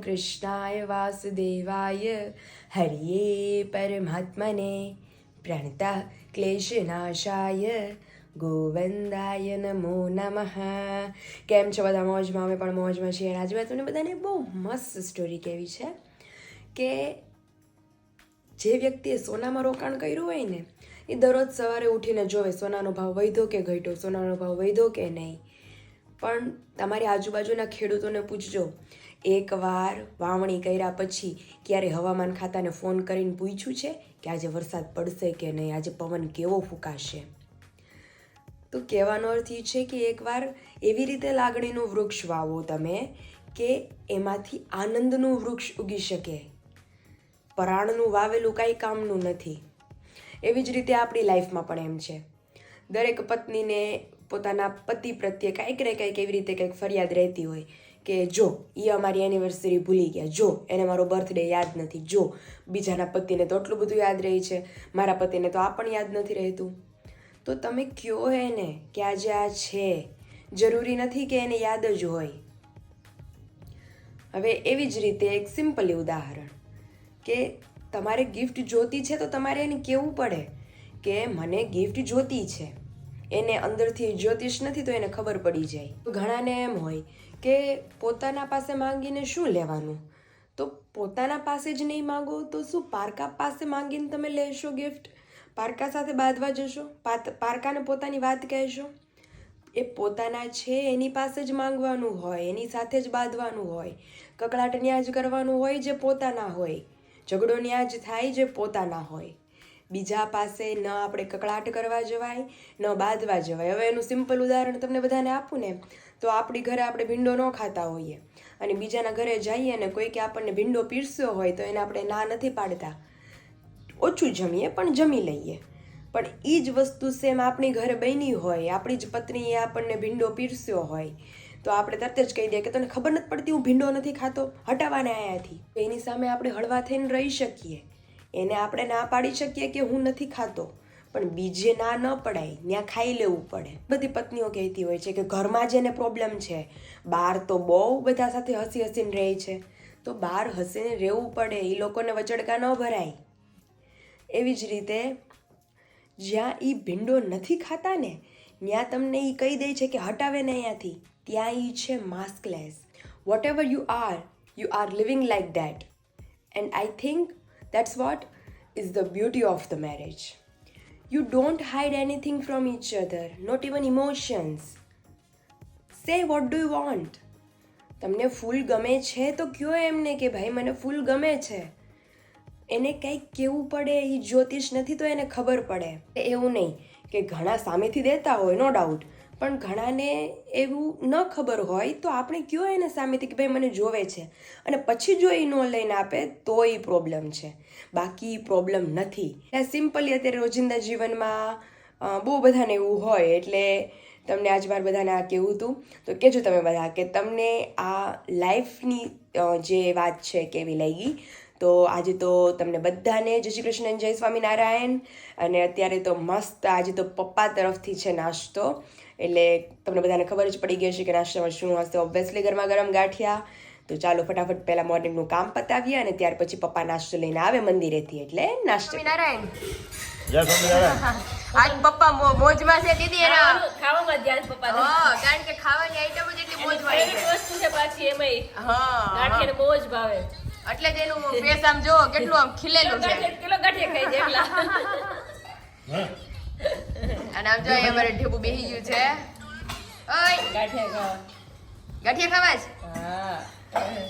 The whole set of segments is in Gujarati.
કૃષ્ણાય વાસુદેવાય હરિયે પરમાત્મને પ્રણતા ક્લેશનાશાય ગોવિંદાય નમો નમઃ કેમ છો બધા? મોજમાં અમે પણ મોજમાં છીએ આજે મેં તમને બધાને બહુ મસ્ત સ્ટોરી કહેવી છે કે જે વ્યક્તિએ સોનામાં રોકાણ કર્યું હોય ને, એ દરરોજ સવારે ઉઠીને જોવે સોનાનો ભાવ વધ્યો કે ઘટ્યો, સોનાનો ભાવ વધ્યો કે નહીં? પણ તમારી આજુબાજુના ખેડૂતોને પૂછજો એકવાર વાવણી કર્યા પછી ક્યારે હવામાન ખાતાને ફોન કરીને પૂછ્યું છે કે આજે વરસાદ પડશે કે નહીં? આજે પવન કેવો ફૂંકાશે? તો કહેવાનો અર્થ એ છે કે એકવાર એવી રીતે લાગણીનું વૃક્ષ વાવો તમે કે એમાંથી આનંદનું વૃક્ષ ઉગી શકે. પરાણનું વાવેલું કાંઈ કામનું નથી. એવી જ રીતે આપણી લાઈફમાં પણ એમ છે. દરેક પત્નીને પોતાના પતિ પ્રત્યે કાંઈક ને કંઈક એવી રીતે કંઈક ફરિયાદ રહેતી હોય. કે જો એ અમારી એનિવર્સરી ભૂલી ગયા. જો, એને મારો બર્થડે યાદ નથી. જો, બીજાના પતિને તો એટલું બધું યાદ રહી છે. મારા પતિને તો આ પણ યાદ નથી રહેતું. તો તમે કયો એને કે આજે આ છે? જરૂરી નથી કે એને યાદ જ હોય. હવે એવી જ રીતે એક સિમ્પલી ઉદાહરણ કે તમારે ગિફ્ટ જોતી છે તો તમારે એને કહેવું પડે? કે મને ગિફ્ટ જોતી છે. એને અંદરથી જ્યોતિષ નથી તો એને ખબર પડી જાય. ઘણાને એમ હોય કે પોતાના પાસે માંગીને શું લેવાનું? તો પોતાના પાસે જ નહીં માંગો તો શું પારકા પાસે માંગીને તમે લેશો ગિફ્ટ પારકા સાથે બાંધવા જશો? પારકાને પોતાની વાત કહેશો? એ પોતાના છે, એની પાસે જ માંગવાનું હોય, એની સાથે જ બાંધવાનું હોય. કકળાટ ન્યા જ કરવાનું હોય જે પોતાના હોય. ઝઘડો ન્યાજ થાય જે પોતાના હોય. બીજા પાસે ન આપણે કકળાટ કરવા જવાય, ન બાંધવા જવાય. હવે એનું સિમ્પલ ઉદાહરણ તમને બધાને આપું ને, તો આપણી ઘરે આપણે ભીંડો ન ખાતા હોઈએ. અને બીજાના ઘરે જઈએ ને કોઈ કે આપણને ભીંડો પીરસ્યો હોય તો એને આપણે ના નથી પાડતા. ઓછું જમીએ પણ જમી લઈએ. પણ એ જ વસ્તુ સેમ આપણી ઘરે બની હોય, આપણી જ પત્નીએ આપણને ભીંડો પીરસ્યો હોય, તો આપણે તરત જ કહી દઈએ કે તને ખબર નથી પડતી હું ભીંડો નથી ખાતો? હટાવાને આયાથી. એની સામે આપણે હળવા થઈને રહી શકીએ. એને આપણે ના પાડી શકીએ કે હું નથી ખાતો. પણ બીજે ના ન પડાય, ત્યાં ખાઈ લેવું પડે. બધી પત્નીઓ કહેતી હોય છે કે ઘરમાં જેને પ્રોબ્લેમ છે. બહાર તો બહુ બધા સાથે હસી હસીને રહે છે. તો બહાર હસીને રહેવું પડે એ લોકોને વચડકા ન ભરાય. એવી જ રીતે જ્યાં એ ભીંડો નથી ખાતા ને, ત્યાં તમને એ કહી દે છે કે હટાવે ને અહીંયાથી. ત્યાં એ છે maskless whatever you are you are living like that and I think that's what is the beauty of the marriage you don't hide anything from each other, not even emotions say what do you want તમને ફૂલ ગમે છે તો કયો એમને કે ભાઈ મને ફૂલ ગમે છે. એને કંઈક કહેવું પડે એ જ્યોતિષ નથી તો એને ખબર પડે. એવું નહીં કે ઘણા સામેથી દેતા હોય નો ડાઉટ પણ ઘણાને એવું ન ખબર હોય તો આપણે કયો એને સામેથી કે ભાઈ, મને જોવે છે. અને પછી જો એ ન લઈને આપે, તો એ પ્રોબ્લેમ છે. બાકી પ્રોબ્લેમ નથી. સિમ્પલી અત્યારે રોજિંદા જીવનમાં બહુ બધાને એવું હોય, એટલે તમને આજ મારે બધાને આ કહેવું હતું તો કહેજો તમે બધા કે તમને આ લાઈફની જે વાત છે કેવી લાગી? તો આજે તો તમને બધાને જય શ્રી કૃષ્ણ જય સ્વામિનારાયણ. અને અત્યારે તો મસ્ત, આજે તો પપ્પા તરફથી છે નાસ્તો. એટલે તમને બધાને ખબર જ પડી ગઈ છે કે નાસ્તામાં શું હશે. ઓબ્વિયસલી ગરમા ગરમ ગાંઠિયા. તો ચાલો ફટાફટ પહેલાં મોર્નિંગનું કામ પતાવીએ અને ત્યાર પછી પપ્પા નાસ્તો લઈને આવે મંદિરેથી. એટલે નાસ્તો નારાયણ આજ પપ્પા મોજમાં છે દીદી ખાવાનું- ખાવામાં ધ્યાન પપ્પા દે. કારણ કે ખાવાની આઈટમ જ એટલી એની વસ્તુ છે પાછી એમાં હા ગાંઠિયાને બહુ જ ભાવે. એટલે જ એનું ફેસ આમ જો કેટલું આમ ખીલેલું છે. ગાંઠિયા ખાઈ જાય એકલા. હા. અને આમ જો અહીંયા અમારે ઢેબુ બેહી ગયું છે. ઓય! ગાંઠિયા ખાવા. ગાંઠિયા ખાવા છે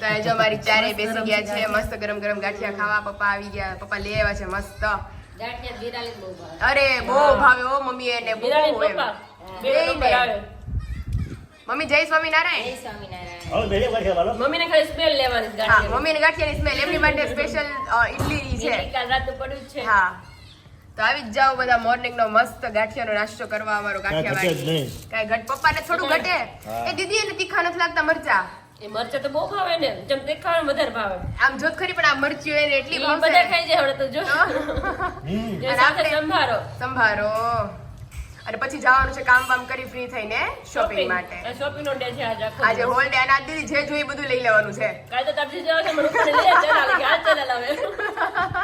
તો અહીં જો મારી ચારે બેસી ગયા છે મસ્ત ગરમ ગરમ ગાંઠિયા ખાવા. પપ્પા આવી ગયા પપ્પા લઈ આવ્યા છે મસ્ત. ગાંઠિયા વિરાલીને બહુ ભાવે. અરે બહુ ભાવે ઓ મમ્મી એને બહુ. મમ્મી જય સ્વામિનારાયણ. જય સ્વામિનારાયણ. મમ્મીને ખાલી સ્મેલ લેવાની છે ગાંઠિયાની. મમ્મી ને. ગાંઠિયાની સ્મેલ એમની માટે સ્પેશિયલ ઇડલી છે. કાલ રાતે પડ્યું છે. હા. તો આવી જ જાઓ બધા મોર્નિંગ નો મસ્ત ગાંઠિયાનો નાસ્તો કરવા અમારો કાંઈ ગાંઠિયા ઘટે જ નહીં. કાંઈ ઘટ પપ્પાને થોડું ઘટે. એ દીદી એને તીખા નથી લાગતા મરચા. એ મરચા તો બહુ ભાવે ને. જેમ દેખાવાનું વધારે ભાવે. આમ જોત ખરી પણ આ મરચી એને એટલી ભાવ બધા ખાઈ જાય હવે તો જો. અને આપણે- સંભારો. સંભારો. અને પછી જવાનું છે કામ વામ કરી ફ્રી થઈને શોપિંગ માટે. શોપિંગ નો ડે છે આજે આખો આજે હોલ ડે અને આજ દીદી જે જોઈએ બધું લઈ લેવાનું છે. કાલે તો તારથી જવા છે મને ઉપર લઈ ચલા આ ચલા લાવે કાલ તો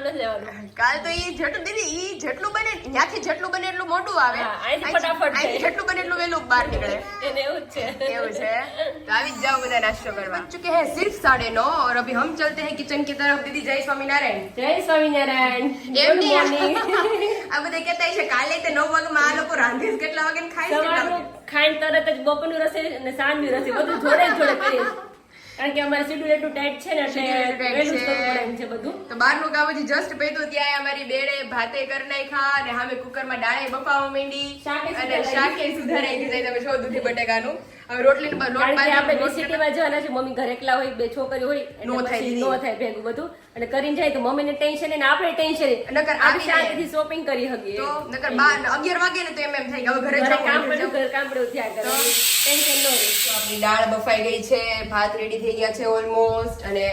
નામ નથી લેવાનું કાલ તો ઈ જેટલું દીદી ઈ જેટલું બને ત્યાંથી જેટલું બને એટલું મોટું આવે. અહીંથી ફટાફટ જેટલું બને એટલું વહેલું બહાર નીકળે. એને એવું છે. એવું છે? તો આવી જ બધા નાસ્તો કરવા. ચૂકે હે સિર્ફ સાડે નો ઓર અભી હમ ચલતે હે કિચન કી તરફ. દીદી જય સ્વામિનારાયણ. જય સ્વામિનારાયણ. એમ નહીં. આ બધા કહેતા છે કાલે તે 9 વાગમાં આ લોકો રાંધીશ કેટલા વાગે ખાઈ સવારનું ખાઈને તરત જ બપોરનું રસોઈ અને સાંજનું રસે બધું જોડે જોડે કરીશ કારણ કે અમારે શેડ્યુલ એટલું ટાઈટ છે ને એટલે વહેલું જ. કરવું પડે એમ છે બધું. તો બહારનું કામ હજી જસ્ટ પૈતું ત્યાં અમારી બેડે ભાતે કરી નાખ્યા અને સામે કુકરમાં ડાળે બફાવા માંડી અને શાકે સુધારાઈ ગઈ જાય તમે છો દૂધી બટેકાનું. રોટલી આપણે સિટીમાં જવાના છે મમ્મી ઘરે એકલા હોય બે છોકરી હોય નો થાય નો થાય ભેગું બધું. અને કરીને જાય તો મમ્મીને ટેન્શન ને આપણે ટેન્શન નકર આપણે શાંતિથી શોપિંગ કરી શકીએ. તો નકર બાર અગિયાર વાગે ને તો એમ એમ થાય કે હવે ઘરે ઘરે કામ જવું પડ્યું ઘર કામ પડ્યું થયા કરો ટેન્શન નો રહે. આપણી દાળ બફાઈ ગઈ છે ભાત રેડી થઈ ગયા છે ઓલમોસ્ટ અને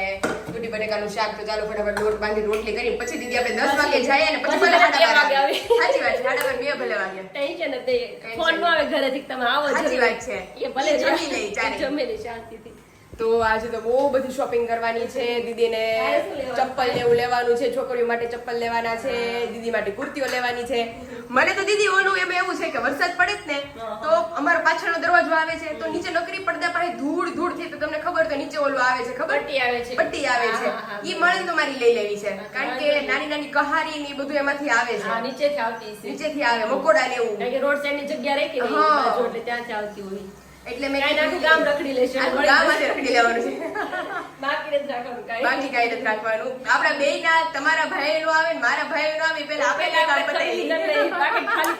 દૂધી બટેકાનું શાક તો ચાલો ફટાફટ લોટ બાંધી રોટલી કરી પછી દીદી આપણે 10 વાગે જઈએ અને પછી ભલે સાડા વાગે. આવે. સાચી વાત છે સાડા બાર બે ભલે વાગે. ટેન્શન નથી ફોનમાં આવે ઘરેથી તમે આવો સાચી વાત છે. એ ભલે જમી લે ચાલે જમી લે શાંતિથી. તો આજે તો બહુ બધી શોપિંગ કરવાની છે. દીદીને? ચપ્પલ ને એવું લેવાનું છે. છોકરીઓ માટે ચપ્પલ લેવાના છે. દીદી માટે કુર્તીઓ લેવાની છે. મને તો દીદી ઓનું એમ એવું છે કે વરસાદ પડે જ ને તો અમારો પાછળનો દરવાજો આવે છે. તો નીચે નકરી પડદા પાસે ધૂળ ધૂળથી તો તમને ખબર તો નીચે ઓલું આવે છે ખબર? પટ્ટી આવે છે. પટ્ટી આવે છે. ઈ મળે તો મારી લઈ લેવી છે. કારણ કે નાની નાની કહારી ને બધું એમાંથી આવે છે. નીચેથી આવતી છે નીચેથી આવે મકોડા ને એવું. રોડ સાઈડની જગ્યા રહી હા. એટલે ત્યાંથી આવતી હોય. એટલે મેં આખું ગામ રખડી લેશે. ગામ આજે રખડી લેવાનું છે. બાકી નથી રાખવાનું કાંઈ. બાકી કાંઈ નથી રાખવાનું. આપણા બે ના તમારા ભાઈ નો આવે ને મારા ભાઈ નો આવે પેલા આપણે પેલા કામ પતાવી ખરીદી લઈએ. નકરી પાકીટ ખાલી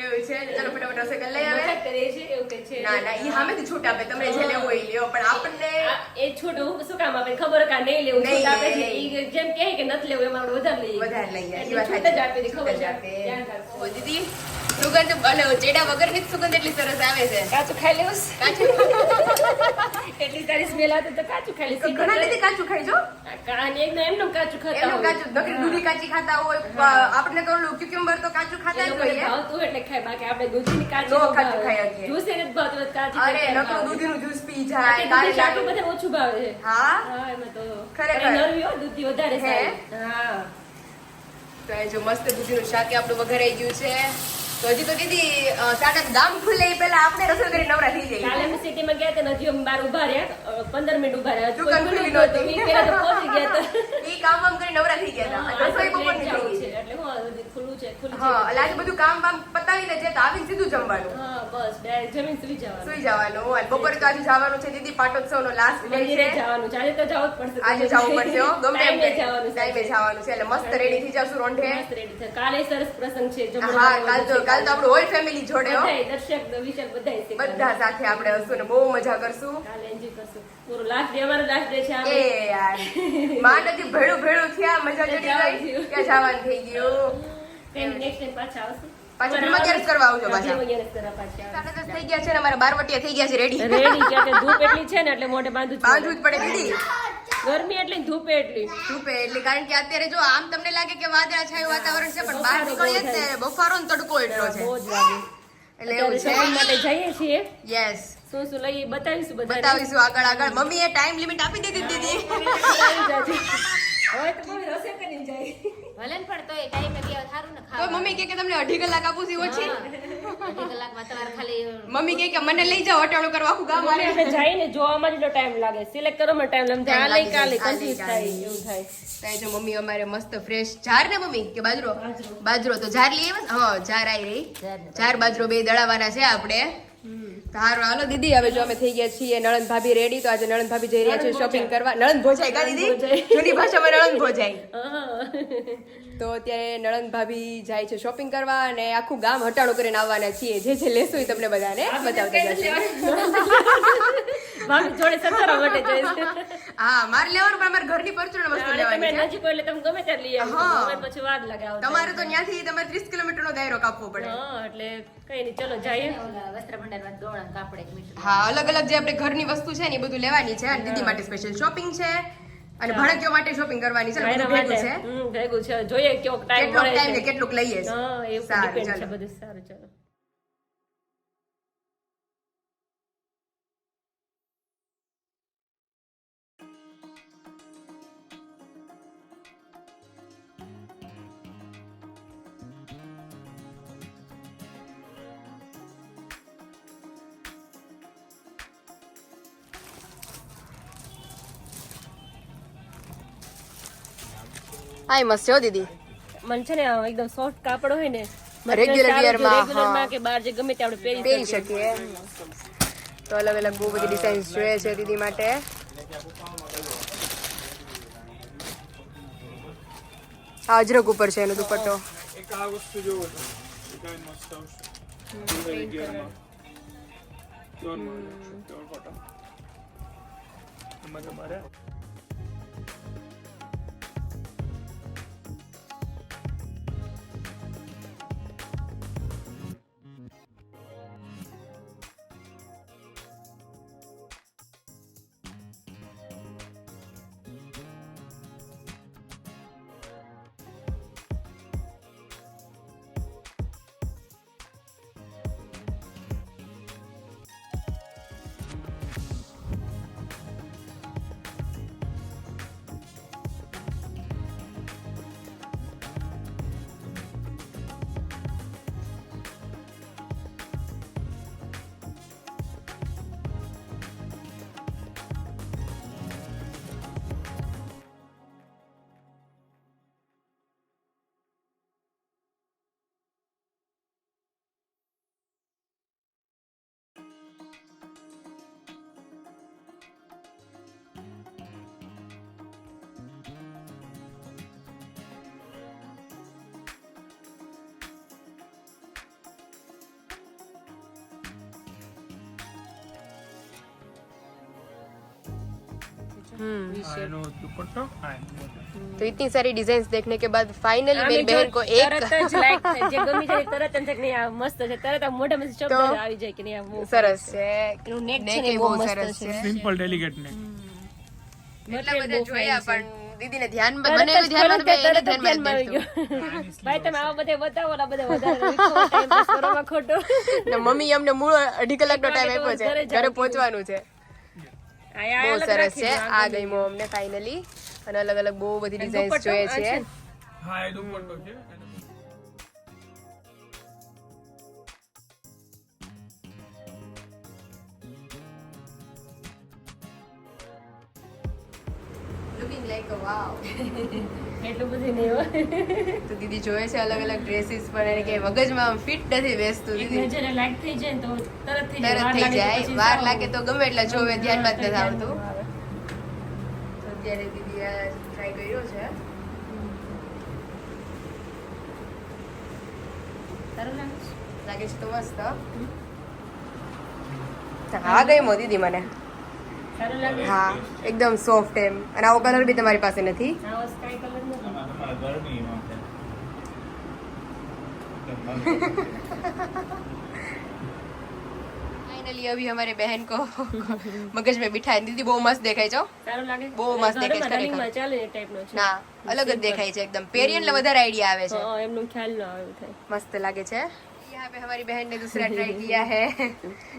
એવું છે ચલો ફટાફટ રસોઈ કરી લઈ આવે મજાક કરીએ છીએ, એવું કંઈ છે. ના ના ઈ સામેથી છૂટ આપે. તમને જે લેવું હોય લ્યો. પણ આપણને એ છોટું શું કામ આપે? ખબર કા નહીં લેવું નહીં છૂટ આપે ઈ જેમ કહે કે નથી લેવું એમાં વધારે લઈએ. વધારે લઈએ ઈ વાત જ આપે ખબર જ આપે. દીદી. સુગંધ અને ચેડા વગરની સુગંધ એટલી સરસ આવે છે. કાચું ખાઈ લેવું કાચું એટલી તારી સ્મેલ આવતી તો કાચું ખાઈ લેવું ઘણા દીદી કાચું ખાઈ જો. કાન એકદમ એમનેમ કાચું ખાતા એનું કાચું નકરી દૂધી કાચી ખાતા હોય આપણે તો ઓલું cucumber તો કાચું ખાતા જ હોય ભાવતું એટલે ખાય બાકી આપણે દૂધીની કાચી તો કાચું. ખાઈ શકીએ. એને જ ભાવતું કાચું અરે નકરો? દૂધીનું જ્યુસ પી જાય દૂધી શાકું બધે ઓછું ભાવે છે. હા? હા એમાં તો ખરેખર. નરવી હોય દૂધી વધારે છે હા. તો એ જો મસ્ત દૂધીનું શાક આપણું વઘારાઈ ગયું છે. તો હજી તો અ, સાડા ગામ ખુલે એ પહેલા આપણે રસોઈ કરી નવરા થઈ જઈએ. કાલે અમે સિટીમાં ગયા હતા ને હજી અમે બહાર ઊભા રહ્યા. પંદર મિનિટ ઊભા રહ્યા. દુકાન ખુલ્લું નહોતું. પહેલા તો પહોંચી ગયા હતા. એ કામ વામ કરી નવરા થઈ ગયા હતા. રસોઈ બપોર જવું ગઈ. છે. એટલે હું ખુલ્લું છે ખુલ્લું છે. હા એટલે આજે બધું કામ વામ પતાવીને જે તો આવીને સીધું જમવાનું. હા બસ જમીન સુઈ જવાનું. સુઈ જવાનું. અને બપોરે તો આજે જવાનું છે. દીદી પાટોત્સવનો લાસ્ટ ડે છે. જવાનું છે. આજે તો જવું જ પડશે. આજે જવું પડશે હો. ગમે એમ જવાનું ટાઈમે જવાનું છે. એટલે મસ્ત રેડી થઈ જાવશું રોંઢે. મસ્ત રેડી છે. કાલે સરસ પ્રસંગ છે. હા કાલ તો છે. કાલ તો આપણું હોલ ફેમિલી જોડે હો. દર્શક વિશક બધા બધા સાથે આપણે હસું ને બહુ મજા કરશું. કાલે એન્જોય કરશું. પૂરો લાસ્ટ ડે અમારો લાસ્ટ ડે છે આ એ યાર. માં નથી ભેળું ભેળું થયા મજા જવાનું ગઈ. કે જવાનું થઈ ગયું? નેક્સ્ટ ટાઈમ પાછા આવશું. પાછા ક્યારે કરવા આવજો પાછા? કરવા પાછા સાડા દસ થઈ ગયા છે ને અમારા બારવટિયા થઈ ગયા છે રેડી રેડી કે ધૂપ એટલી છે ને એટલે મોઢે બાંધવું જ બાંધવું જ પડે. દીદી ગરમી એટલી ધૂપ એટલી. ધૂપે એટલે કારણ કે અત્યારે જો આમ તમને લાગે કે વાદળા છાયું વાતાવરણ છે પણ બહાર નીકળીએ ને બફારો ને તડકો એટલો છે. એટલે એવું છે. માટે જઈએ છીએ. યસ શું શું લઈએ? બતાવીશું બતાવીશું આગળ આગળ. મમ્મીએ ટાઈમ લિમિટ આપી દીધી દીદી હવે તો મમ્મી રસોઈ કરીને જાય ભલે ને પણ તોય ટાઈમ એ સારું ને ખાવા મમ્મી કે કે તમને અઢી કલાક આપું છું ઓછી? અઢી કલાકમાં તમારે ખાલી મમ્મી કે કે મને લઈ જાઓ અટાણું કરવા આખું ગામ મમ્મી મારે આપણે જઈને જોવામાં જ ટાઈમ લાગે. સિલેક્ટ કરવામાં ટાઈમ લાગે આ લઈ કાલે કન્ફ્યુઝ થાય એવું થાય. ત્યાં જો મમ્મી અમારે મસ્ત ફ્રેશ જાર ને મમ્મી? કે બાજરો? બાજરો. તો જાર લઈ આવ્યા ને? હા જાર આવી રહી. જાર. જાર બાજરો બે દળાવાના છે આપણે. સારું હાલો દીદી હવે જો અમે થઈ ગયા છીએ નણંદ ભાભી રેડી તો આજે નણંદ ભાભી જઈ રહ્યા છે શોપિંગ કરવા. નણંદ ભોજાઈ કા દીદી જૂની ભાષામાં નણંદ ભોજાઈ. તો અત્યારે નણંદ ભાભી જાય છે શોપિંગ કરવા અને આખું ગામ હટાડો કરીને આવવાના છીએ. જે જે લેશું એ તમને બધાને બતાવતા જશું. ભાભી જોડે સતારા માટે છે. હા મારે લેવાનું પણ અમારે ઘરની પરચુરણ વસ્તુ લેવાની છે. નજીક એટલે તમે ગમે ત્યારે લઈ આવો. પછી વાર લગાવો તમારે તો ત્યાંથી તમારે ત્રીસ કિલોમીટર નો દાયરો કાપવો પડે. હા એટલે કઈ નહીં ચલો જઈએ. વસ્ત્ર ભંડારમાં દોણા કાપડ એક મીટર હા અલગ અલગ જે આપણે ઘરની વસ્તુ છે ને એ બધું લેવાની છે. અને દીદી માટે સ્પેશિયલ શોપિંગ છે. અને ભણકીઓ માટે શોપિંગ કરવાની છે. બધું ભેગું છે. ભેગું છે. જોઈએ કેવો ટાઈમ મળે ટાઈમ ને લઈએ. સારું, ચાલો. બધું સારું ચાલો. હા મસ્ત છે હો દીદી. મને છે ને એકદમ સોફ્ટ કાપડ હોય ને રેગ્યુલર હા. માં કે બહાર જે ગમે તે આપણે પહેરી પહેરી શકીએ. તો અલગ અલગ બહુ બધી ડિઝાઇન જોઈએ છે દીદી માટે. આ અજરક ઉપર છે એનો દુપટ્ટો. એક આ વસ્તુ જોવો છો એક આ મસ્ત આવશે. तो इतनी सारी डिजाइन देखने के बाद फाइनली આમે मेरी જો बहन को एक તરત જ like થાય. જે ગમી જાય તરત એમ થાય કે નહીં આ મસ્ત છે તરત આ મોઢામાં શબ્દ તો જ આવી જાય કે નહીં આ બહુ સરસ છે એનું neck છે Neck ને એ બહુ બહુ મસ્ત સરસ છે. છે સિમ્પલ ડેલિકેટ ને એટલા બધા જોયા પણ દીદીને ધ્યાન તરત મને જ ધ્યાન તરત જ એને તરત જ ધ્યાનમાં ધ્યાનમાં આવી જ ગયો. ભાઈ તમે આવા બધે બતાવો ને આ બધે વધારે લીખો, time pass કરવામાં ખોટો. ને મમ્મી અમને મૂળ અઢી કલાકનો ટાઈમ વાગે તો આપ્યો છે ઘરે જવાનું ઘરે પહોંચવાનું છે આ આ બહુ સરસ છે. આ ગઈ મો અમને ફાઇનલી અને અલગ અલગ બહુ બધી ડિઝાઇન્સ જોઈએ છે. હા એ દુપટ્ટો છે. Looking like a wow. વાવ એટલું બધું નહીં હોય. તો દીદી જોવે છે અલગ અલગ ડ્રેસીસ પણ એને કે મગજમાં ફિટ નથી બેસતું દીદી. નજરે like થઈ જાય તો તરત થઈ તરત જાય. થઈ વાર લાગે તો જાય વાર લાગે તો ગમે એટલા જોવે ધ્યાનમાં જ નથી આવતું. તો અત્યારે દીદી આ ટ્રાય કર્યો છે. સારું લાગે છે? તો મસ્ત. હા ગઈ દીદી મને? હા એકદમ સોફ્ટ એમ. અને આવો કલર બી તમારી પાસે નથી. આવો sky color નથી. તમારા ગરમીમાં છે. फाइनली अभी हमारे बहन को मगज में बिठाई દીદી બહુ મસ્ત દેખાય છો સારું લાગે બહુ મસ્ત દેખાય છે ઘરમાં running માં ખરેખર. ચાલે એ type નો છે. ના અલગ જ દેખાય છે एकदम पेरियन એટલે વધારે આઈડિયા આવે છે હા, એમનું ખ્યાલ ના આવે એવું થાય मस्त लगे छे यहाँ पे हमारी बहन ने दूसरा ट्राई किया है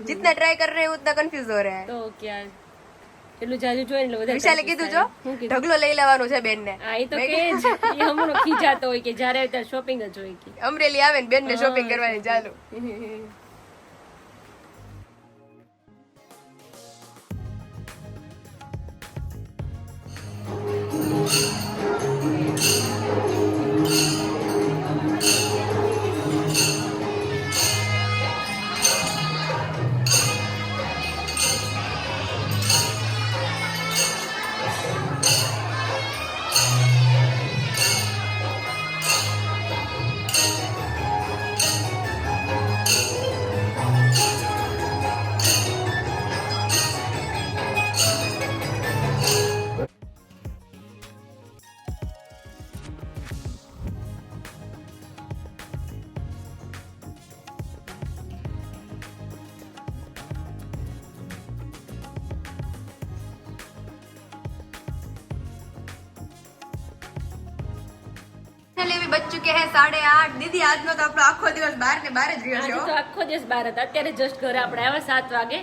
जितना ट्राई कर रहे हैं उतना कंफ्यूज हो रहे हैं તો ક્યાં એટલું જાજુ જોઈ એટલે વધારે વિશાલે કીધું જો? ઢગલો લઈ લેવાનો છે બેન ને હા તો કે એ હમણો ખીજાતો હોય કે જ્યારે ત્યારે શોપિંગ જ હોય કે. અમરેલી આવે ને બેન ને શોપિંગ કરવાની ચાલુ. સાડે આઠ. દીદી આજનો તો આપણો આખો દિવસ બાર ને બાર જ રહ્યો છે આખો દિવસ બહાર હતા. અત્યારે જસ્ટ ઘરે આપણે આવ્યા સાત વાગે.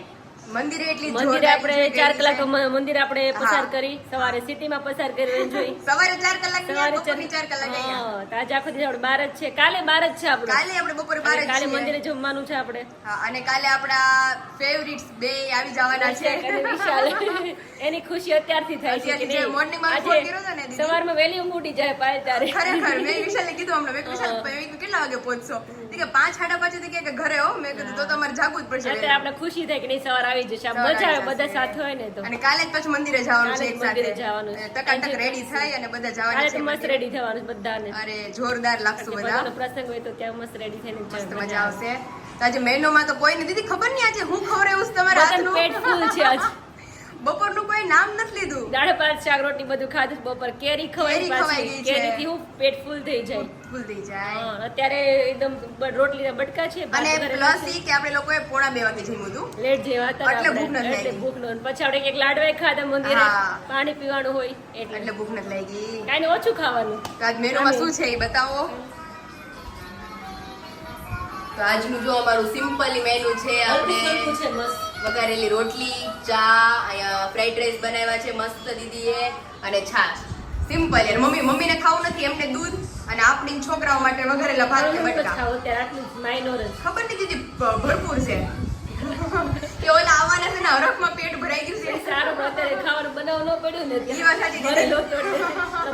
મંદિરે એટલી મંદિરે આપણે ચાર કલાક મંદિર આપણે પસાર કરી સવારે સિટીમાં પસાર કરી જોઈ. સવારે ચાર કલાક સવારે ચાર કલાક હા, આજે આખો દિવસ આપણે બાર જ છે. કાલે બાર જ છે આપણે. કાલે આપણે બપોરે બાર કાલે મંદિરે જમવાનું છે આપણે. અને કાલે આપણા ફેવરિટ બે આવી જવાના છે. વિશાલ. એની ખુશી અત્યારથી થાય છે morning માં ફોન કર્યો હતો ને? સવારમાં વહેલી ઊંઘ ઉઠી જાય પાય ત્યારે. ખરેખર મેં વિશાલને કીધું હમણાં મેં વિશાલ કેટલા વાગે પહોંચશો? કે પાંચ સાડા પાંચે કે ઘરે હો. મેં કીધું તો તમારે જાગવું જ પડશે. આપણે ખુશી થાય કે નહીં સવાર આવી જશે. મજા આવે બધા સાથે હોય ને તો. અને કાલે જ પછી મંદિરે જવાનું છે એક સાથે. જવાનું છે. ટકાટક રેડી થાય અને બધા જવાનું છે મસ્ત રેડી થવાનું છે બધાને. અરે જોરદાર લાગશું બધા. પ્રસંગ હોય તો ત્યાં મસ્ત રેડી થઈને મસ્ત મજા આવશે. તો આજે મેનુમાં તો કોઈ નથી. દીદી ખબર નહીં આજે હું ખવડાવું તમારા હાથનું? પેટ ફૂલ છે આજ. બપોરનું કોઈ નામ નથી લીધું. દાળ ભાત શાક રોટલી બધું ખાધું બપોર કેરી ખવાય કેરી ખવાઈ ગઈ છે. કેરીથી હું પેટ ફૂલ થઈ જાય. ભૂલ થઈ જાય. અત્યારે એકદમ રોટલીના બટકા છે અને પ્લસ ઈ કે આપણે લોકોએ પોણા બે વાગે જમ્યું હતું. લેટ જેવા હતા એટલે ભૂખ નથી લાગી. ભૂખ નો પછી આપણે એક લાડવા ખાધા મંદિરે પાણી પીવાનું હોય એટલે. એટલે ભૂખ નથી લાગી. કાઈ ઓછું ખાવાનું. આજ મેનુમાં શું છે એ બતાવો? તો આજનું જો અમારું સિમ્પલ મેનુ છે આપણે છે મસ્ત. વઘારેલી રોટલી ચા અહીંયા ફ્રાઈડ રાઈસ બનાવ્યા છે મસ્ત દીદીએ અને છાશ. સિમ્પલ મમ્મી મમ્મીને ખાવું નથી એમને દૂધ અને આપણી છોકરાઓ માટે વઘારેલા ભાત કે બટકા ખાઓ અત્યારે આટલું માઇનોર જ. ખબર નહીં દીદી ભરપૂર છે. કે ઓલા આવવાના છે ને હરખમાં પેટ ભરાઈ ગયું છે. સારું અત્યારે ખાવાનું બનાવવું ન પડ્યું ને ઈ વાત સાચી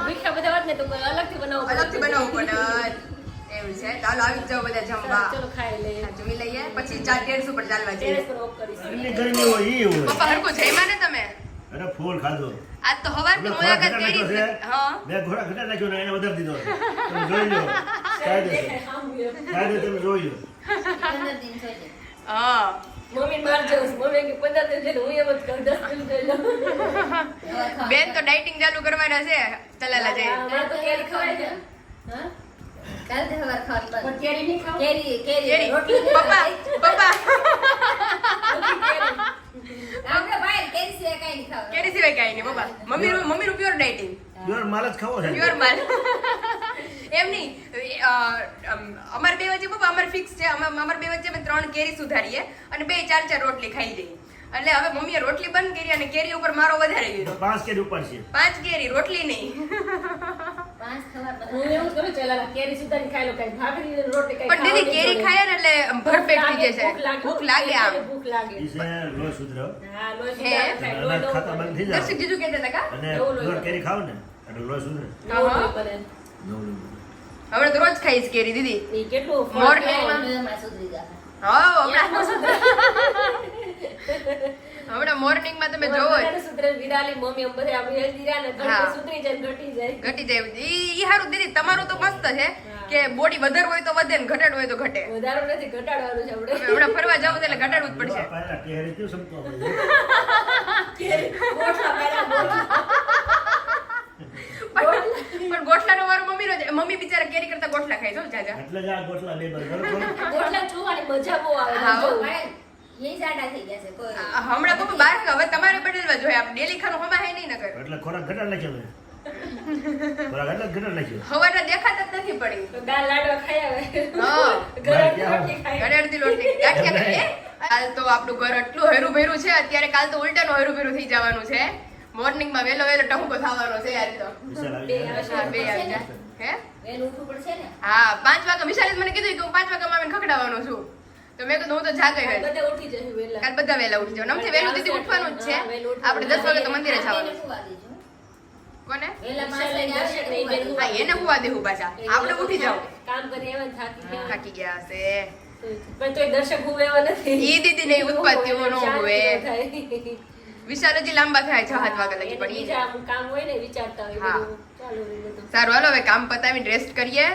ભીખા બધા વાત ને તો કોઈ અલગથી બનાવવું અલગથી બનાવવું પડે. એવું છે. ચાલો આવી જાઓ બધા જમવા. ચલો ખાઈ લઈએ. જમી લઈએ. પછી ચાર ટેરેસ ઉપર ચાલવા જઈએ. ટેરેસ પર વોક કરીશું. ગરમી હોય ઈ હોય. પપ્પા હરખું જઈમાં ને તમે? અરે ફૂલ ખાધો. આજ તો હવાર તો મોયા જ છે? હા મેં ઘોડા ઘટાડ નાખ્યો ને એને વધારી દીધો. તમે જોઈ લો. કાયદેસર તમે જોઈ લો. હા. મમ્મી માર જવું છે. મમ્મી કે પંદર દિવસ જઈને હું એમ જ કહું દસ દિવસ જઈ લઉં. બેન તો ડાયટિંગ ચાલુ કરવાના છે. તલાલા જઈ. હમણાં તો કેરી ખવાય છે હા? કાલ તો સવાર ખાવાનું બંધ. કેરી નહીં ખાવ. કેરી કેરી. કેરી. રોટલી. પપ્પા પપ્પા. આપણે ભાઈ કેરી સિવાય કાંઈ નહીં ખાવાનું. કેરી સિવાય કાંઈ નહીં પપ્પા મમ્મી મમ્મી નું પ્યોર ડાયટિંગ પ્યોર માલ જ ખાવો છે. પ્યોર માલ. એમ નહીં. એ, અ, અમ, અમારે બે વચ્ચે પપ્પા અમારે ફિક્સ છે. અમા- અમારે બે વચ્ચે અમે ત્રણ કેરી સુધારીએ અને બે ચાર ચાર રોટલી ખાઈ જઈએ એટલે હવે મમ્મીએ રોટલી બંધ કરી અને કેરી ઉપર મારો વધારે ગયો પાંચ કેરી ઉપર છે. પાંચ કેરી રોટલી નહીં. હું એવું જ કરું ચાલ કેરી સુધારી ખાઈ લો કઈ ભાખરી ને કઈ પણ દીદી કેરી ખાય ને એટલે ભરપેટ થઈ ભૂખ લાગે છે ભૂખ લાગે આમ. ભૂખ લાગે. છે લોહી સુધરો હા ખાતા બંધ થઈ જાય દર્શક જીજુ કહેતા હતા કા અને. કેરી ખાવ ને એટલે. હવે તો રોજ ખાઈશ કેરી દીદી. કેટલું મોર સુધરી જાય. હા હમણાં હમણાં મોર્નિંગમાં તમે જોવો બધાને વિરાલી મમ્મી એમ બધે આપણે healthy રહ્યા ને સુધરી જાય ઘટી જાય. ઘટી જાય. ઈ ઈ હારું દીદી તમારું તો મસ્ત છે. કે બોડી વધારે હોય તો વધે ને ઘટાડ હોય તો ઘટે. વધારો નથી ઘટાડવાનું છે આપણે. હમણાં ફરવા જાવ એટલે ઘટાડવું જ પડશે. પહેલા સમતો? ગોઠલા પહેલા પણ પણ ગોઠલાનો વારો મમ્મીનો જ મમ્મી બિચારા કેરી કરતા ગોઠલા ખાય છો જાજા એટલે જ આ ગોઠલા લેબર ગોઠલા જોવાની મજા બહુ આવે કોઈ હમણાં પપ્પા બાર હવે તમારે બદલવા જોઈએ. આપણે ડેલી ખાનું હમા હે નહીં નકર એટલે ખોરાક ઘટાડ નાખ્યો મેં ખોરાક એટલે જ નાખ્યો. હવારના દેખાતા જ નથી પડી તો દાળ લાડવા. રોટલી ગાંઠિયા ખાઈએ કાલ તો આપણું ઘર એટલું હેરું ભેરું છે અત્યારે કાલ તો ઉલટાનું હેરું ભેરું થઈ જવાનું છે. મોર્નિંગમાં વહેલો વેલો ટહુકો થવાનો છે યાર તો. બે હા, બે આવી જાય. હે? વહેલું ઉઠવું પડશે ને? હા પાંચ વાગે વિશાલે મને કીધું કે હું પાંચ વાગે આવીને ખખડાવવાનો છું. તો મેં કીધું હું તો કાલ બધા ઉઠી જશે વહેલા. કાલ બધા વહેલા ઉઠી જાવ નમથી વહેલું દીદી ઉઠવાનું જ છે. આપણે દસ વાગે તો મંદિરે જવાનું. કોને? હા એને હુવા દેવું પાછા. આપણે ઉઠી જાવ કામ કરી એવા થાકી ગયા. થાકી ગયા હશે. પણ દર્શક હુવે એવા નથી. દીદી નહીં નો હુવે. લાંબા થાય છે હાથ વાગે લગી પણ કામ હોય ને વિચારતા હોય. સારું હાલો હવે કામ પતાવીને રેસ્ટ કરીએ.